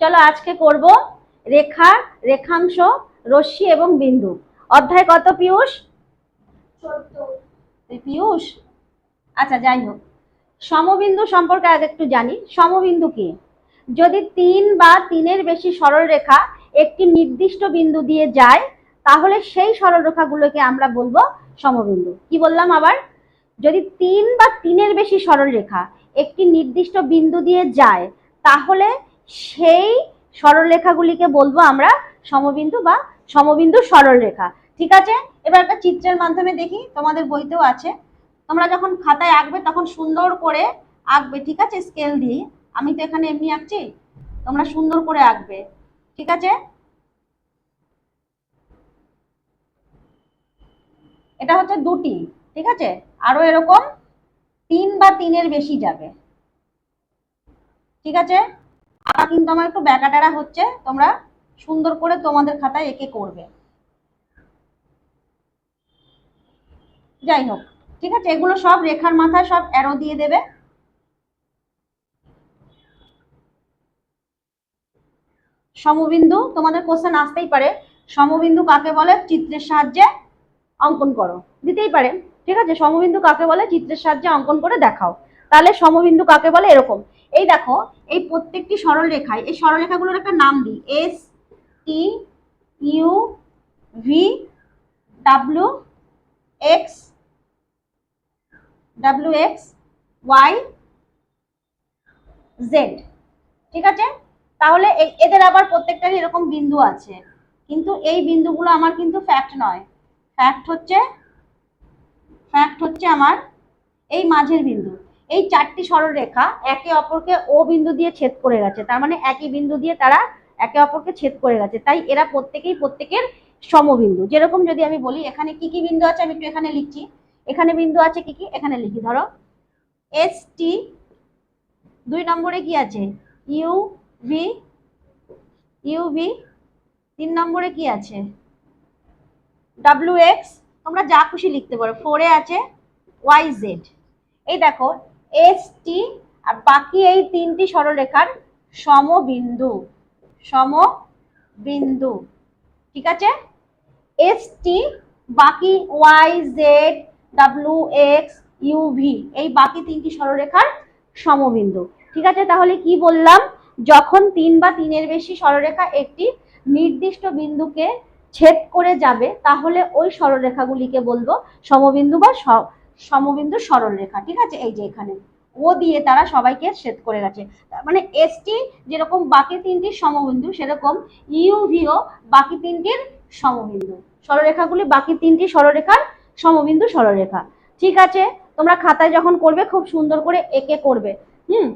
চলো আজকে করব রেখা রেখাংশ রশ্মি এবং বিন্দু। অধ্যায় কত পিয়ুষ পিয়ুষ আচ্ছা যাই হোক। সমবিন্দু সম্পর্কে আগে একটু জানি। সমবিন্দু কি? যদি তিন বা তিনের বেশি সরলরেখা একটি নির্দিষ্ট বিন্দু দিয়ে যায় তাহলে সেই সরলরেখাগুলোকে আমরা বলব সমবিন্দু। কি বললাম আবার? যদি তিন বা তিনের বেশি সরলরেখা একটি নির্দিষ্ট বিন্দু দিয়ে যায় তাহলে সেই সরলরেখাগুলিকে বলব আমরা সমবিন্দু বা সমবিন্দু সরলরেখা। ঠিক আছে? এবার একটা চিত্রের মাধ্যমে দেখি, তোমাদের বইতেও আছে। তোমরা যখন খাতায় আঁকবে তখন সুন্দর করে আঁকবে, ঠিক আছে? স্কেল দিয়ে। আমি তো এখানে এমনি আঁকছি। তোমরা সুন্দর করে আঁকবে। ঠিক আছে? এটা হচ্ছে দুটি, ঠিক আছে? আরও এরকম তিন বা তিনের বেশি যাবে। ঠিক আছে? আঁকা কিন্তু আমার একটু ব্যাকাটারা হচ্ছে, তোমরা সুন্দর করে তোমাদের খাতায় এঁকে করবে। যাই হোক ঠিক আছে? এগুলো সব রেখার মাথায় সব অ্যারো দিয়ে দেবে। সমবিন্দু, তোমাদের কোশ্চেন আসতেই পারে। সমবিন্দু কাকে বলে? চিত্রের সাহায্যে অঙ্কন করো। দিতেই পারে, ঠিক আছে? সমবিন্দু কাকে বলে? চিত্রের সাহায্যে অঙ্কন করে দেখাও। তাহলে সমবিন্দু কাকে বলে? এরকম। এই দেখো, এই প্রত্যেকটি সরল রেখায় এই সরল রেখাগুলোর একটা নাম দিই S T U V W X W X Y Z ঠিক আছে? তাহলে এদের আবার প্রত্যেকটারই এরকম বিন্দু আছে, কিন্তু এই বিন্দুগুলো আমার কিন্তু ফ্যাক্ট নয়। ফ্যাক্ট হচ্ছে ফ্যাক্ট হচ্ছে আমার এই মাঝের বিন্দু। এই চারটি সরলরেখা একে অপরকে ও বিন্দু দিয়ে ছেদ করে গেছে। তার মানে একই বিন্দু দিয়ে তারা একে অপরকে ছেদ করে গেছে। তাই এরা প্রত্যেকেই প্রত্যেকের সমবিন্দু। যেরকম যদি আমি বলি, এখানে কি কি বিন্দু আছে আমি একটু এখানে লিখছি। এখানে বিন্দু আছে কি কি? এখানে লিখি, ধরো। এস টি দুই নম্বরে কি আছে? ইউ ভি ইউ ভি তিন নম্বরে কি আছে? ডাব্লিউ এক্স তোমরা যা খুশি লিখতে পারো। ফোরে আছে ওয়াই জেড এই দেখো এস টি আর বাকি এই তিনটি সরলরেখার সমবিন্দু সমবিন্দু, ঠিক আছে? এস টি বাকি Y Z W X UV এই বাকি তিনটি সরলরেখার সমবিন্দু। ঠিক আছে? তাহলে কি বললাম? যখন তিন বা তিনের বেশি সরলরেখা একটি নির্দিষ্ট বিন্দুকে ছেদ করে যাবে, তাহলে ওই সরলরেখাগুলিকে বলব সমবিন্দু বা সমবিন্দু সরলরেখা ঠিক আছে? এই যে এখানে। ও দিয়ে তারা সবাইকে ছেদ করে গেছে। মানে এসটি যেরকম বাকি তিনটির সমবিন্দু, সেরকম ইউভিও বাকি তিনটির সমবিন্দু। সরলরেখাগুলি বাকি তিনটি সরলরেখার সমবিন্দু সরলরেখা। ঠিক আছে? তোমরা খাতায় যখন করবে, খুব সুন্দর করে এঁকে করবে। হুম?